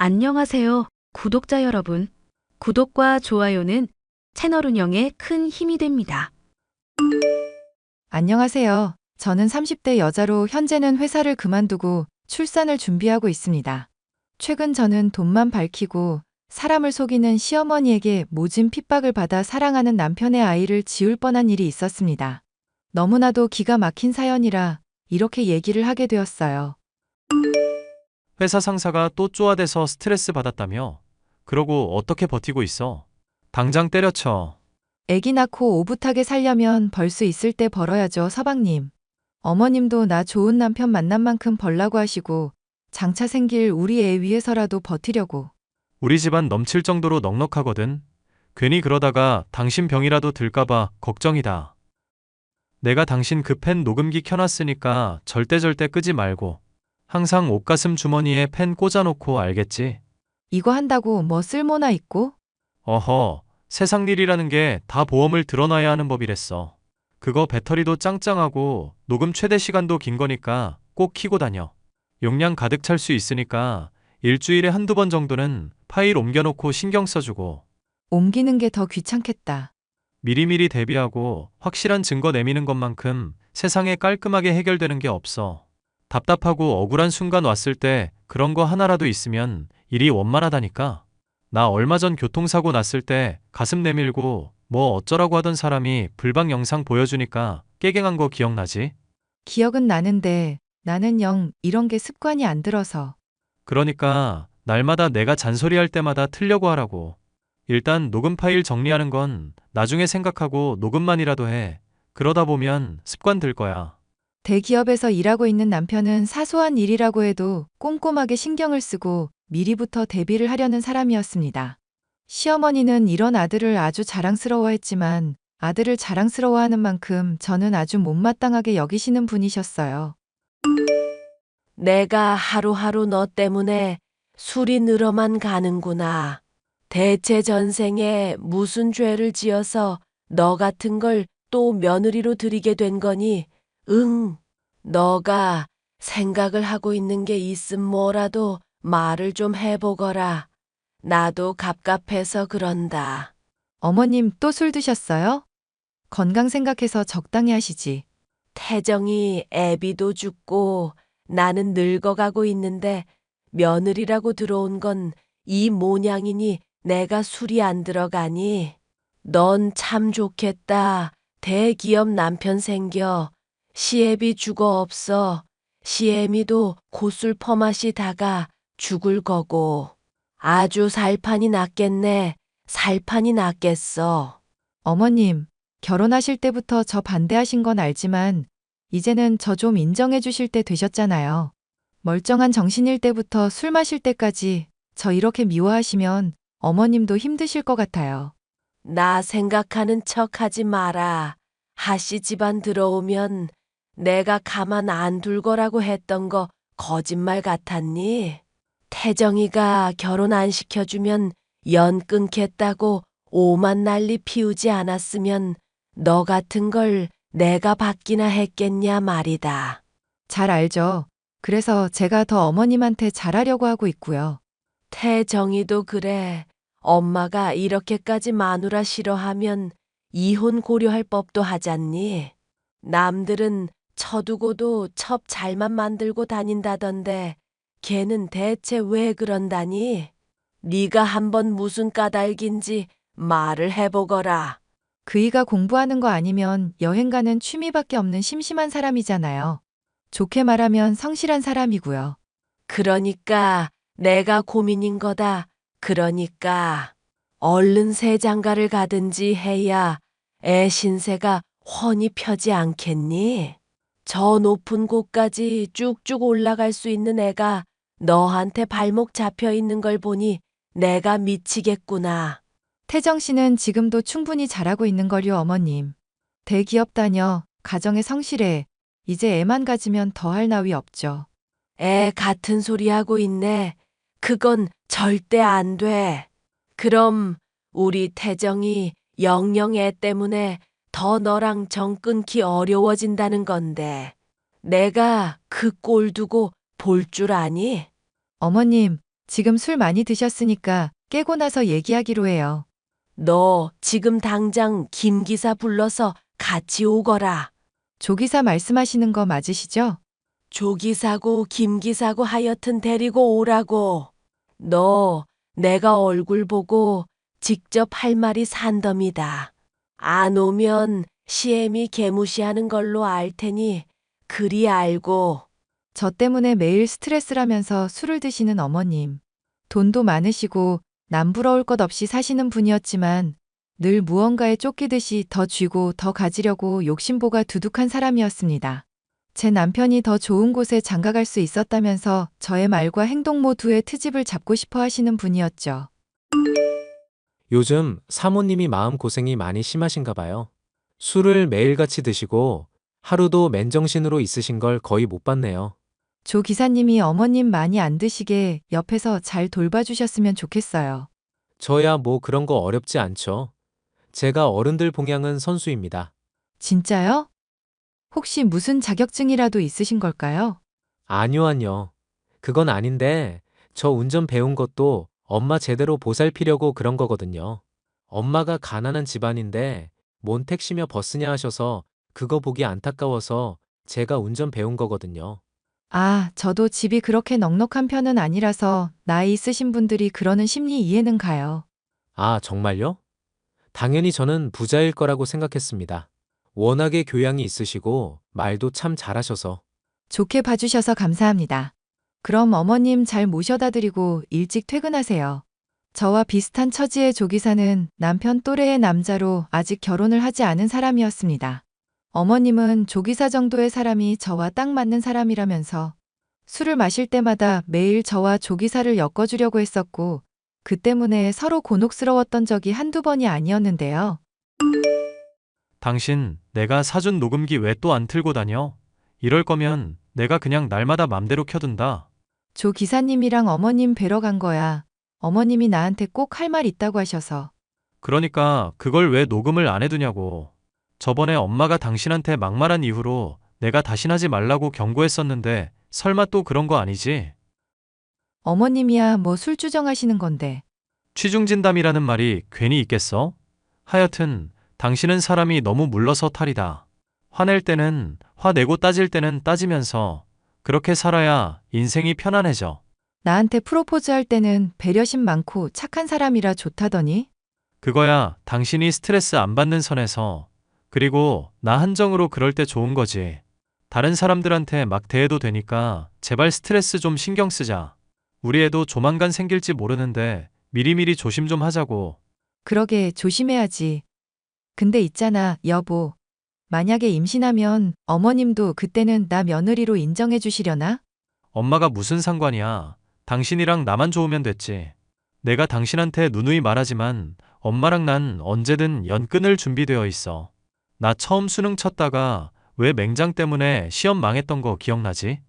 안녕하세요, 구독자 여러분. 구독과 좋아요는 채널 운영에 큰 힘이 됩니다. 안녕하세요. 저는 30대 여자로 현재는 회사를 그만두고 출산을 준비하고 있습니다. 최근 저는 돈만 밝히고 사람을 속이는 시어머니에게 모진 핍박을 받아 사랑하는 남편의 아이를 지울 뻔한 일이 있었습니다. 너무나도 기가 막힌 사연이라 이렇게 얘기를 하게 되었어요. 회사 상사가 또 쪼아대서 스트레스 받았다며? 그러고 어떻게 버티고 있어? 당장 때려쳐. 애기 낳고 오붓하게 살려면 벌 수 있을 때 벌어야죠, 서방님. 어머님도 나 좋은 남편 만난 만큼 벌라고 하시고 장차 생길 우리 애 위해서라도 버티려고. 우리 집안 넘칠 정도로 넉넉하거든. 괜히 그러다가 당신 병이라도 들까봐 걱정이다. 내가 당신 그 펜 녹음기 켜놨으니까 절대 절대 끄지 말고. 항상 옷가슴 주머니에 펜 꽂아놓고 알겠지? 이거 한다고 뭐 쓸모나 있고? 어허, 세상 일이라는 게 다 보험을 들어놔야 하는 법이랬어. 그거 배터리도 짱짱하고 녹음 최대 시간도 긴 거니까 꼭 키고 다녀. 용량 가득 찰 수 있으니까 일주일에 한두 번 정도는 파일 옮겨놓고 신경 써주고 옮기는 게 더 귀찮겠다. 미리미리 대비하고 확실한 증거 내미는 것만큼 세상에 깔끔하게 해결되는 게 없어. 답답하고 억울한 순간 왔을 때 그런 거 하나라도 있으면 일이 원만하다니까. 나 얼마 전 교통사고 났을 때 가슴 내밀고 뭐 어쩌라고 하던 사람이 불방 영상 보여주니까 깨갱한 거 기억나지? 기억은 나는데 나는 영 이런 게 습관이 안 들어서. 그러니까 날마다 내가 잔소리할 때마다 틀려고 하라고. 일단 녹음 파일 정리하는 건 나중에 생각하고 녹음만이라도 해. 그러다 보면 습관 들 거야. 대기업에서 일하고 있는 남편은 사소한 일이라고 해도 꼼꼼하게 신경을 쓰고 미리부터 대비를 하려는 사람이었습니다. 시어머니는 이런 아들을 아주 자랑스러워했지만 아들을 자랑스러워하는 만큼 저는 아주 못마땅하게 여기시는 분이셨어요. 내가 하루하루 너 때문에 술이 늘어만 가는구나. 대체 전생에 무슨 죄를 지어서 너 같은 걸 또 며느리로 들이게 된 거니? 응. 너가 생각을 하고 있는 게 있음 뭐라도 말을 좀 해보거라. 나도 갑갑해서 그런다. 어머님 또 술 드셨어요? 건강 생각해서 적당히 하시지. 태정이 애비도 죽고 나는 늙어가고 있는데 며느리라고 들어온 건 이 모양이니 내가 술이 안 들어가니? 넌 참 좋겠다. 대기업 남편 생겨. 시애비 죽어 없어. 시애미도 고술 퍼마시다가 죽을 거고. 아주 살판이 낫겠네. 살판이 낫겠어. 어머님, 결혼하실 때부터 저 반대하신 건 알지만 이제는 저 좀 인정해 주실 때 되셨잖아요. 멀쩡한 정신일 때부터 술 마실 때까지 저 이렇게 미워하시면 어머님도 힘드실 것 같아요. 나 생각하는 척 하지 마라. 하씨 집안 들어오면 내가 가만 안 둘 거라고 했던 거 거짓말 같았니? 태정이가 결혼 안 시켜주면 연 끊겠다고 오만 난리 피우지 않았으면 너 같은 걸 내가 받기나 했겠냐 말이다. 잘 알죠? 그래서 제가 더 어머님한테 잘하려고 하고 있고요. 태정이도 그래. 엄마가 이렇게까지 마누라 싫어하면 이혼 고려할 법도 하잖니. 남들은 쳐두고도 첩 잘만 만들고 다닌다던데 걔는 대체 왜 그런다니? 네가 한번 무슨 까닭인지 말을 해보거라. 그이가 공부하는 거 아니면 여행 가는 취미밖에 없는 심심한 사람이잖아요. 좋게 말하면 성실한 사람이고요. 그러니까 내가 고민인 거다. 그러니까 얼른 새 장가를 가든지 해야 애 신세가 훤히 펴지 않겠니? 저 높은 곳까지 쭉쭉 올라갈 수 있는 애가 너한테 발목 잡혀 있는 걸 보니 내가 미치겠구나. 태정 씨는 지금도 충분히 잘하고 있는 걸요, 어머님. 대기업 다녀, 가정에 성실해. 이제 애만 가지면 더할 나위 없죠. 애 같은 소리 하고 있네. 그건 절대 안 돼. 그럼 우리 태정이 영영 애 때문에 더 너랑 정 끊기 어려워진다는 건데. 내가 그 꼴 두고 볼 줄 아니? 어머님, 지금 술 많이 드셨으니까 깨고 나서 얘기하기로 해요. 너 지금 당장 김 기사 불러서 같이 오거라. 조기사 말씀하시는 거 맞으시죠? 조 기사고 김 기사고 하여튼 데리고 오라고. 너 내가 얼굴 보고 직접 할 말이 산덤이다. 안 오면 시엠이 개무시하는 걸로 알 테니 그리 알고. 저 때문에 매일 스트레스라면서 술을 드시는 어머님. 돈도 많으시고 남부러울 것 없이 사시는 분이었지만 늘 무언가에 쫓기듯이 더 쥐고 더 가지려고 욕심보가 두둑한 사람이었습니다. 제 남편이 더 좋은 곳에 장가갈 수 있었다면서 저의 말과 행동 모두의 트집을 잡고 싶어 하시는 분이었죠. 요즘 사모님이 마음고생이 많이 심하신가 봐요. 술을 매일같이 드시고 하루도 맨정신으로 있으신 걸 거의 못 봤네요. 조 기사님이 어머님 많이 안 드시게 옆에서 잘 돌봐주셨으면 좋겠어요. 저야 뭐 그런 거 어렵지 않죠. 제가 어른들 봉양은 선수입니다. 진짜요? 혹시 무슨 자격증이라도 있으신 걸까요? 아니요, 아니요. 그건 아닌데 저 운전 배운 것도 엄마 제대로 보살피려고 그런 거거든요. 엄마가 가난한 집안인데 뭔 택시며 버스냐 하셔서 그거 보기 안타까워서 제가 운전 배운 거거든요. 아, 저도 집이 그렇게 넉넉한 편은 아니라서 나이 있으신 분들이 그러는 심리 이해는 가요. 아, 정말요? 당연히 저는 부자일 거라고 생각했습니다. 워낙에 교양이 있으시고 말도 참 잘하셔서. 좋게 봐주셔서 감사합니다. 그럼 어머님 잘 모셔다 드리고 일찍 퇴근하세요. 저와 비슷한 처지의 조기사는 남편 또래의 남자로 아직 결혼을 하지 않은 사람이었습니다. 어머님은 조기사 정도의 사람이 저와 딱 맞는 사람이라면서 술을 마실 때마다 매일 저와 조기사를 엮어주려고 했었고, 그 때문에 서로 곤혹스러웠던 적이 한두 번이 아니었는데요. 당신 내가 사준 녹음기 왜 또 안 틀고 다녀? 이럴 거면 내가 그냥 날마다 맘대로 켜둔다. 조 기사님이랑 어머님 뵈러 간 거야. 어머님이 나한테 꼭 할 말 있다고 하셔서. 그러니까 그걸 왜 녹음을 안 해두냐고. 저번에 엄마가 당신한테 막말한 이후로 내가 다신 하지 말라고 경고했었는데 설마 또 그런 거 아니지? 어머님이야 뭐 술 주정 하시는 건데. 취중진담이라는 말이 괜히 있겠어? 하여튼 당신은 사람이 너무 물러서 탈이다. 화낼 때는 화내고 따질 때는 따지면서 그렇게 살아야 인생이 편안해져. 나한테 프로포즈 할 때는 배려심 많고 착한 사람이라 좋다더니. 그거야 당신이 스트레스 안 받는 선에서 그리고 나 한정으로 그럴 때 좋은 거지. 다른 사람들한테 막 대해도 되니까 제발 스트레스 좀 신경 쓰자. 우리 애도 조만간 생길지 모르는데 미리미리 조심 좀 하자고. 그러게 조심해야지. 근데 있잖아, 여보. 만약에 임신하면 어머님도 그때는 나 며느리로 인정해 주시려나? 엄마가 무슨 상관이야. 당신이랑 나만 좋으면 됐지. 내가 당신한테 누누이 말하지만 엄마랑 난 언제든 연 끊을 준비되어 있어. 나 처음 수능 쳤다가 왜 맹장 때문에 시험 망했던 거 기억나지?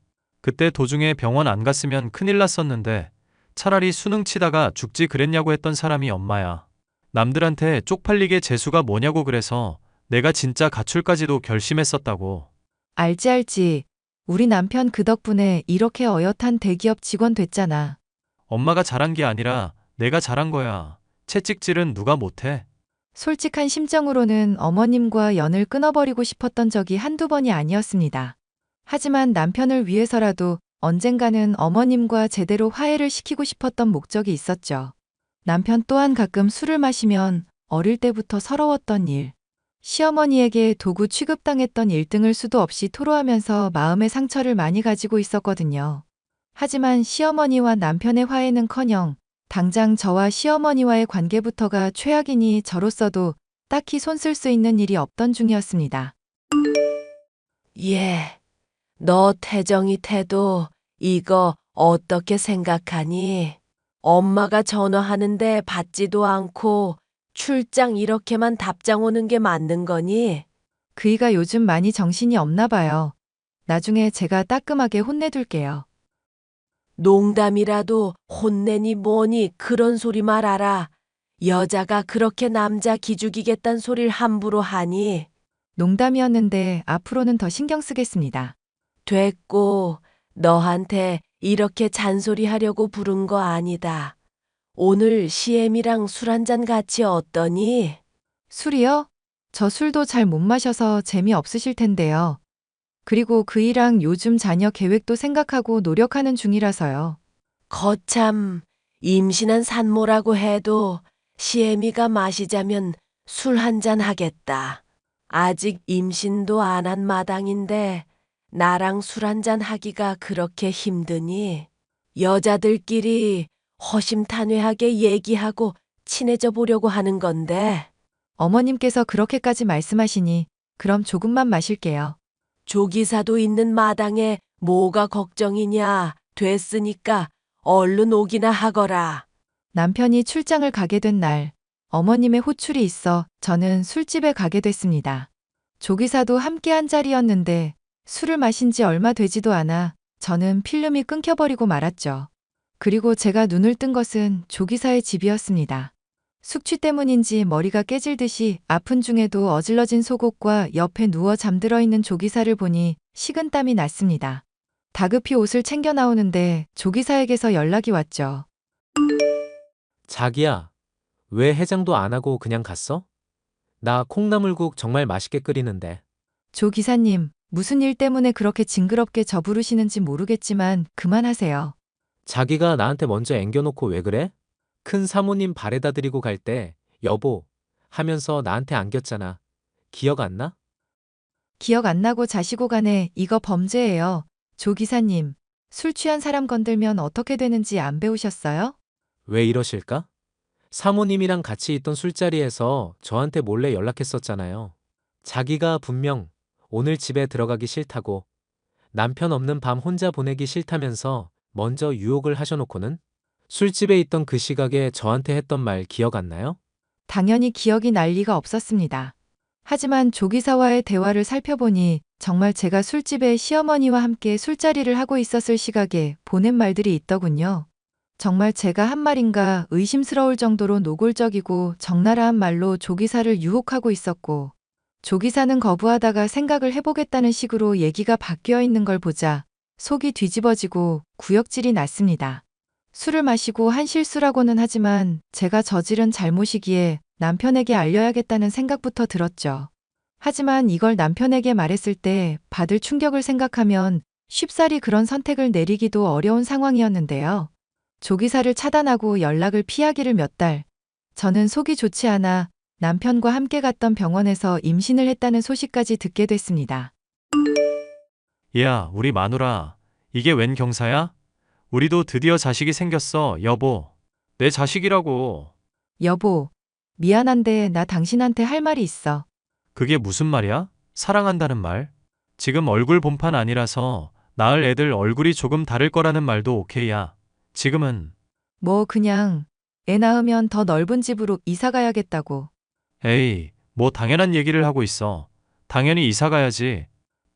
그때 도중에 병원 안 갔으면 큰일 났었는데 차라리 수능 치다가 죽지 그랬냐고 했던 사람이 엄마야. 남들한테 쪽팔리게 재수가 뭐냐고 그래서 내가 진짜 가출까지도 결심했었다고. 알지 알지. 우리 남편 그 덕분에 이렇게 어엿한 대기업 직원 됐잖아. 엄마가 잘한 게 아니라 내가 잘한 거야. 채찍질은 누가 못해? 솔직한 심정으로는 어머님과 연을 끊어버리고 싶었던 적이 한두 번이 아니었습니다. 하지만 남편을 위해서라도 언젠가는 어머님과 제대로 화해를 시키고 싶었던 목적이 있었죠. 남편 또한 가끔 술을 마시면 어릴 때부터 서러웠던 일, 시어머니에게 도구 취급당했던 일등을 수도 없이 토로하면서 마음의 상처를 많이 가지고 있었거든요. 하지만 시어머니와 남편의 화해는 커녕 당장 저와 시어머니와의 관계부터가 최악이니 저로서도 딱히 손쓸 수 있는 일이 없던 중이었습니다. 예. 너 태정이 태도 이거 어떻게 생각하니? 엄마가 전화하는데 받지도 않고 출장 이렇게만 답장 오는 게 맞는 거니? 그이가 요즘 많이 정신이 없나 봐요. 나중에 제가 따끔하게 혼내둘게요. 농담이라도 혼내니 뭐니 그런 소리 말아라. 여자가 그렇게 남자 기죽이겠단 소리를 함부로 하니? 농담이었는데 앞으로는 더 신경 쓰겠습니다. 됐고, 너한테 이렇게 잔소리하려고 부른 거 아니다. 오늘 시엠이랑 술 한잔 같이 어떠니? 술이요? 저 술도 잘 못 마셔서 재미없으실 텐데요. 그리고 그이랑 요즘 자녀 계획도 생각하고 노력하는 중이라서요. 거참, 임신한 산모라고 해도 시애미가 마시자면 술 한잔 하겠다. 아직 임신도 안 한 마당인데 나랑 술 한잔 하기가 그렇게 힘드니 여자들끼리 허심탄회하게 얘기하고 친해져 보려고 하는 건데 어머님께서 그렇게까지 말씀하시니 그럼 조금만 마실게요. 조기사도 있는 마당에 뭐가 걱정이냐 됐으니까 얼른 오기나 하거라. 남편이 출장을 가게 된 날, 어머님의 호출이 있어 저는 술집에 가게 됐습니다. 조기사도 함께 한 자리였는데 술을 마신 지 얼마 되지도 않아 저는 필름이 끊겨버리고 말았죠. 그리고 제가 눈을 뜬 것은 조기사의 집이었습니다. 숙취 때문인지 머리가 깨질 듯이 아픈 중에도 어질러진 속옷과 옆에 누워 잠들어 있는 조기사를 보니 식은땀이 났습니다. 다급히 옷을 챙겨 나오는데 조기사에게서 연락이 왔죠. 자기야, 왜 해장도 안 하고 그냥 갔어? 나 콩나물국 정말 맛있게 끓이는데. 조 기사님, 무슨 일 때문에 그렇게 징그럽게 저 부르시는지 모르겠지만 그만하세요. 자기가 나한테 먼저 앵겨놓고 왜 그래? 큰 사모님 발에다 드리고 갈 때, 여보, 하면서 나한테 안겼잖아. 기억 안 나? 기억 안 나고 자시고 가네. 이거 범죄예요. 조 기사님, 술 취한 사람 건들면 어떻게 되는지 안 배우셨어요? 왜 이러실까? 사모님이랑 같이 있던 술자리에서 저한테 몰래 연락했었잖아요. 자기가 분명 오늘 집에 들어가기 싫다고 남편 없는 밤 혼자 보내기 싫다면서 먼저 유혹을 하셔놓고는 술집에 있던 그 시각에 저한테 했던 말 기억 안 나요? 당연히 기억이 날 리가 없었습니다. 하지만 조 기사와의 대화를 살펴보니 정말 제가 술집에 시어머니와 함께 술자리를 하고 있었을 시각에 보낸 말들이 있더군요. 정말 제가 한 말인가 의심스러울 정도로 노골적이고 적나라한 말로 조기사를 유혹하고 있었고, 조기사는 거부하다가 생각을 해보겠다는 식으로 얘기가 바뀌어 있는 걸 보자 속이 뒤집어지고 구역질이 났습니다. 술을 마시고 한 실수라고는 하지만 제가 저지른 잘못이기에 남편에게 알려야겠다는 생각부터 들었죠. 하지만 이걸 남편에게 말했을 때 받을 충격을 생각하면 쉽사리 그런 선택을 내리기도 어려운 상황이었는데요. 조기사를 차단하고 연락을 피하기를 몇 달. 저는 속이 좋지 않아 남편과 함께 갔던 병원에서 임신을 했다는 소식까지 듣게 됐습니다. 야, 우리 마누라. 이게 웬 경사야? 우리도 드디어 자식이 생겼어, 여보. 내 자식이라고. 여보, 미안한데 나 당신한테 할 말이 있어. 그게 무슨 말이야? 사랑한다는 말? 지금 얼굴 본판 아니라서 낳을 애들 얼굴이 조금 다를 거라는 말도 오케이야. 지금은 뭐 그냥 애 낳으면 더 넓은 집으로 이사 가야겠다고. 에이, 뭐 당연한 얘기를 하고 있어. 당연히 이사 가야지.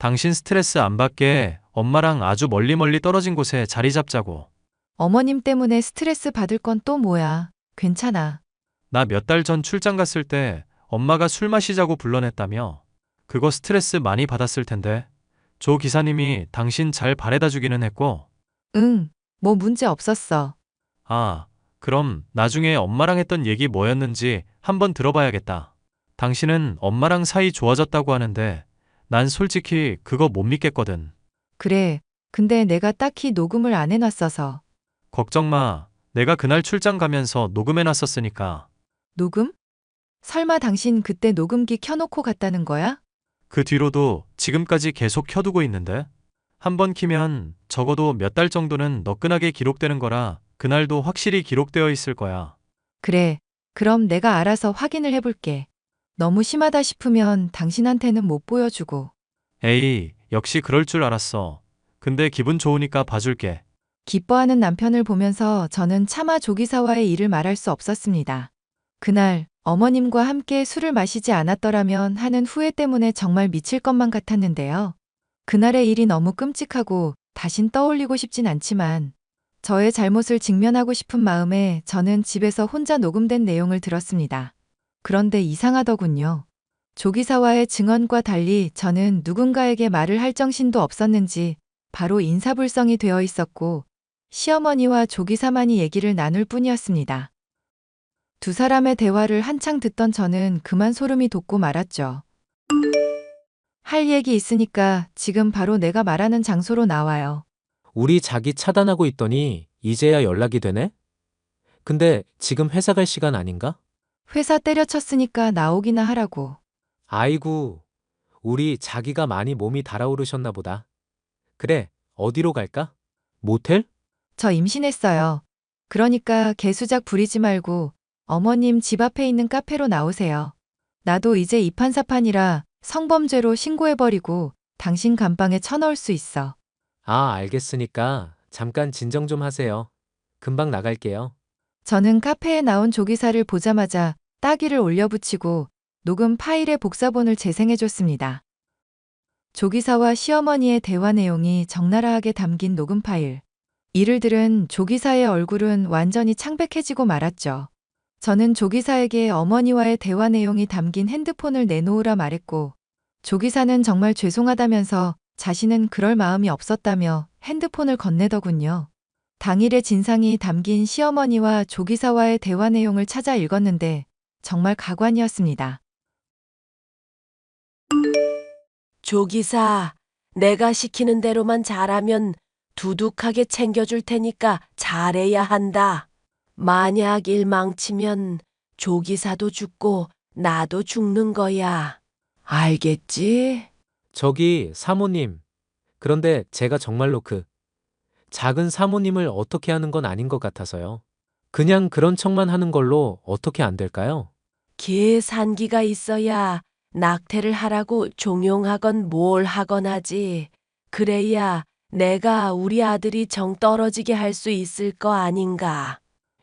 당신 스트레스 안 받게 엄마랑 아주 멀리 멀리 떨어진 곳에 자리 잡자고. 어머님 때문에 스트레스 받을 건 또 뭐야. 괜찮아. 나 몇 달 전 출장 갔을 때 엄마가 술 마시자고 불러냈다며. 그거 스트레스 많이 받았을 텐데. 조 기사님이 당신 잘 바래다 주기는 했고. 응, 뭐 문제 없었어. 아, 그럼 나중에 엄마랑 했던 얘기 뭐였는지 한번 들어봐야겠다. 당신은 엄마랑 사이 좋아졌다고 하는데 난 솔직히 그거 못 믿겠거든. 그래. 근데 내가 딱히 녹음을 안 해놨어서. 걱정 마. 내가 그날 출장 가면서 녹음해놨었으니까. 녹음? 설마 당신 그때 녹음기 켜놓고 갔다는 거야? 그 뒤로도 지금까지 계속 켜두고 있는데? 한 번 키면 적어도 몇 달 정도는 너끈하게 기록되는 거라 그날도 확실히 기록되어 있을 거야. 그래. 그럼 내가 알아서 확인을 해볼게. 너무 심하다 싶으면 당신한테는 못 보여주고. 에이, 역시 그럴 줄 알았어. 근데 기분 좋으니까 봐줄게. 기뻐하는 남편을 보면서 저는 차마 조기사와의 일을 말할 수 없었습니다. 그날 어머님과 함께 술을 마시지 않았더라면 하는 후회 때문에 정말 미칠 것만 같았는데요. 그날의 일이 너무 끔찍하고 다신 떠올리고 싶진 않지만 저의 잘못을 직면하고 싶은 마음에 저는 집에서 혼자 녹음된 내용을 들었습니다. 그런데 이상하더군요. 조기사와의 증언과 달리 저는 누군가에게 말을 할 정신도 없었는지 바로 인사불성이 되어 있었고 시어머니와 조기사만이 얘기를 나눌 뿐이었습니다. 두 사람의 대화를 한창 듣던 저는 그만 소름이 돋고 말았죠. 할 얘기 있으니까 지금 바로 내가 말하는 장소로 나와요. 우리 자기 차단하고 있더니 이제야 연락이 되네? 근데 지금 회사 갈 시간 아닌가? 회사 때려쳤으니까 나오기나 하라고. 아이고, 우리 자기가 많이 몸이 달아오르셨나 보다. 그래, 어디로 갈까? 모텔? 저 임신했어요. 그러니까 개수작 부리지 말고 어머님 집 앞에 있는 카페로 나오세요. 나도 이제 이판사판이라 성범죄로 신고해버리고 당신 감방에 쳐넣을 수 있어. 아, 알겠으니까 잠깐 진정 좀 하세요. 금방 나갈게요. 저는 카페에 나온 조기사를 보자마자 따기를 올려붙이고 녹음 파일의 복사본을 재생해줬습니다. 조기사와 시어머니의 대화 내용이 적나라하게 담긴 녹음 파일. 이를 들은 조기사의 얼굴은 완전히 창백해지고 말았죠. 저는 조기사에게 어머니와의 대화 내용이 담긴 핸드폰을 내놓으라 말했고, 조기사는 정말 죄송하다면서 자신은 그럴 마음이 없었다며 핸드폰을 건네더군요. 당일의 진상이 담긴 시어머니와 조기사와의 대화 내용을 찾아 읽었는데 정말 가관이었습니다. 조기사, 내가 시키는 대로만 잘하면 두둑하게 챙겨줄 테니까 잘해야 한다. 만약 일 망치면 조기사도 죽고 나도 죽는 거야. 알겠지? 저기, 사모님. 그런데 제가 정말로 그 작은 사모님을 어떻게 하는 건 아닌 것 같아서요. 그냥 그런 척만 하는 걸로 어떻게 안 될까요? 계산기가 있어야 낙태를 하라고 종용하건 뭘 하건 하지. 그래야 내가 우리 아들이 정 떨어지게 할 수 있을 거 아닌가.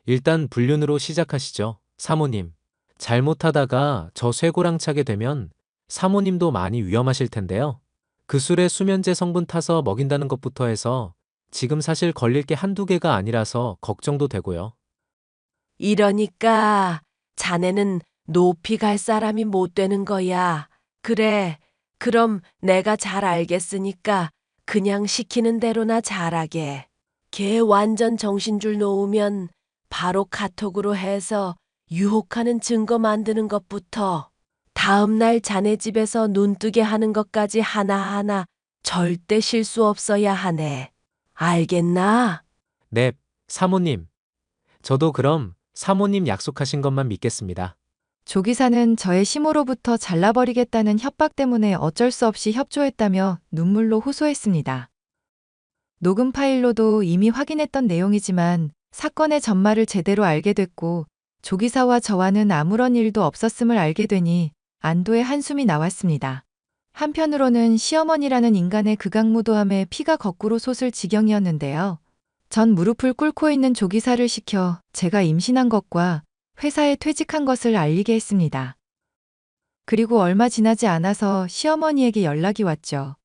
일단 불륜으로 시작하시죠, 사모님. 잘못하다가 저 쇠고랑 차게 되면 사모님도 많이 위험하실 텐데요. 그 술에 수면제 성분 타서 먹인다는 것부터 해서 지금 사실 걸릴 게 한두 개가 아니라서 걱정도 되고요. 이러니까 자네는 높이 갈 사람이 못 되는 거야. 그래. 그럼 내가 잘 알겠으니까 그냥 시키는 대로나 잘하게. 걔 완전 정신줄 놓으면 바로 카톡으로 해서 유혹하는 증거 만드는 것부터 다음날 자네 집에서 눈뜨게 하는 것까지 하나하나 절대 실수 없어야 하네. 알겠나? 네, 사모님. 저도 그럼 사모님 약속하신 것만 믿겠습니다. 조기사는 저의 심호로부터 잘라버리겠다는 협박 때문에 어쩔 수 없이 협조했다며 눈물로 호소했습니다. 녹음 파일로도 이미 확인했던 내용이지만 사건의 전말을 제대로 알게 됐고 조기사와 저와는 아무런 일도 없었음을 알게 되니 안도의 한숨이 나왔습니다. 한편으로는 시어머니라는 인간의 극악무도함에 피가 거꾸로 솟을 지경이었는데요. 전 무릎을 꿇고 있는 조기사를 시켜 제가 임신한 것과 회사에 퇴직한 것을 알리게 했습니다. 그리고 얼마 지나지 않아서 시어머니에게 연락이 왔죠.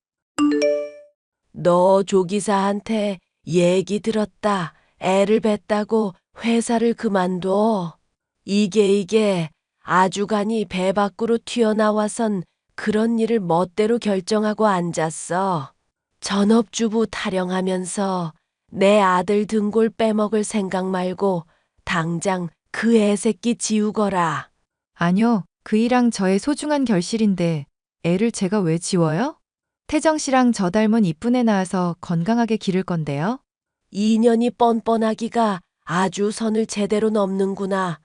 너 조기사한테 얘기 들었다. 애를 뱉다고 회사를 그만둬. 이게 이게 아주간이 배 밖으로 튀어나와선 그런 일을 멋대로 결정하고 앉았어. 전업주부 타령하면서 내 아들 등골 빼먹을 생각 말고 당장 그 애새끼 지우거라. 아니요, 그이랑 저의 소중한 결실인데 애를 제가 왜 지워요? 태정 씨랑 저 닮은 이쁜 애 낳아서 건강하게 기를 건데요. 인연이 뻔뻔하기가 아주 선을 제대로 넘는구나.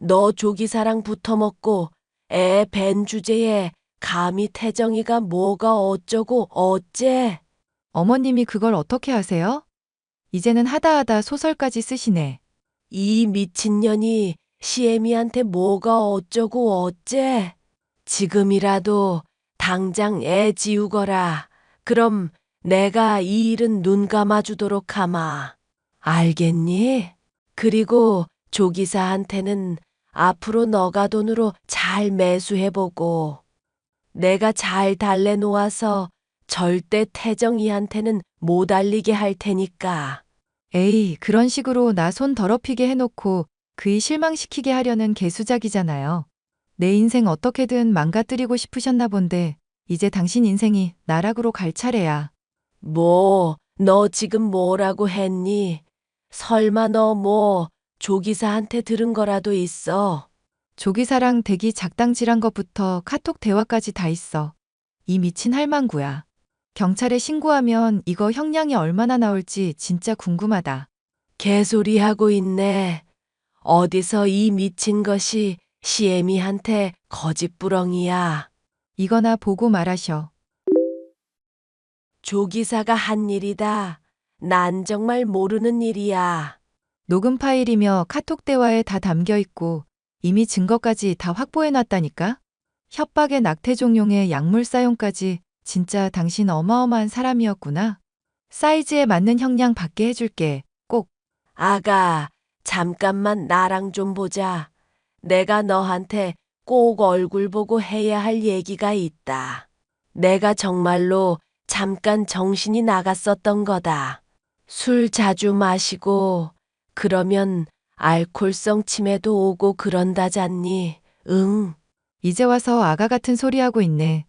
너 조기사랑 붙어먹고 애 벤 주제에 감히 태정이가 뭐가 어쩌고 어째? 어머님이 그걸 어떻게 하세요? 이제는 하다하다 소설까지 쓰시네. 이 미친년이 시애미한테 뭐가 어쩌고 어째? 지금이라도 당장 애 지우거라. 그럼 내가 이 일은 눈 감아주도록 하마. 알겠니? 그리고 조기사한테는 앞으로 너가 돈으로 잘 매수해보고 내가 잘 달래놓아서 절대 태정이한테는 못 알리게 할 테니까. 에이, 그런 식으로 나 손 더럽히게 해놓고 그이 실망시키게 하려는 개수작이잖아요. 내 인생 어떻게든 망가뜨리고 싶으셨나 본데 이제 당신 인생이 나락으로 갈 차례야. 뭐, 너 지금 뭐라고 했니? 설마 너 뭐 조기사한테 들은 거라도 있어? 조기사랑 대기 작당질한 것부터 카톡 대화까지 다 있어. 이 미친 할망구야. 경찰에 신고하면 이거 형량이 얼마나 나올지 진짜 궁금하다. 개소리하고 있네. 어디서 이 미친 것이 시애미한테 거짓부렁이야. 이거나 보고 말하셔. 조기사가 한 일이다. 난 정말 모르는 일이야. 녹음 파일이며 카톡 대화에 다 담겨 있고 이미 증거까지 다 확보해 놨다니까? 협박에 낙태 종용의 약물 사용까지 진짜 당신 어마어마한 사람이었구나. 사이즈에 맞는 형량 받게 해줄게. 꼭. 아가, 잠깐만 나랑 좀 보자. 내가 너한테 꼭 얼굴 보고 해야 할 얘기가 있다. 내가 정말로 잠깐 정신이 나갔었던 거다. 술 자주 마시고, 그러면 알코올성 치매도 오고 그런다잖니. 응. 이제 와서 아가 같은 소리 하고 있네.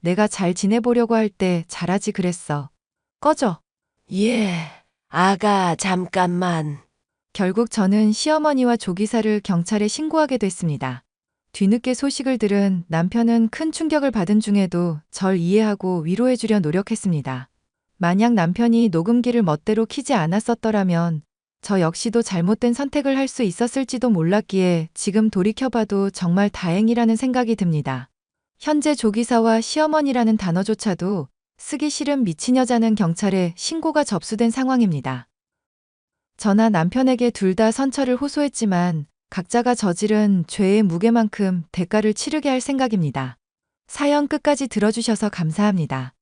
내가 잘 지내보려고 할 때 잘하지 그랬어. 꺼져. 예. 아가, 잠깐만. 결국 저는 시어머니와 조기사를 경찰에 신고하게 됐습니다. 뒤늦게 소식을 들은 남편은 큰 충격을 받은 중에도 절 이해하고 위로해주려 노력했습니다. 만약 남편이 녹음기를 멋대로 키지 않았었더라면 저 역시도 잘못된 선택을 할 수 있었을지도 몰랐기에 지금 돌이켜봐도 정말 다행이라는 생각이 듭니다. 현재 조기사와 시어머니라는 단어조차도 쓰기 싫은 미친 여자는 경찰에 신고가 접수된 상황입니다. 저나 남편에게 둘 다 선처를 호소했지만 각자가 저지른 죄의 무게만큼 대가를 치르게 할 생각입니다. 사연 끝까지 들어주셔서 감사합니다.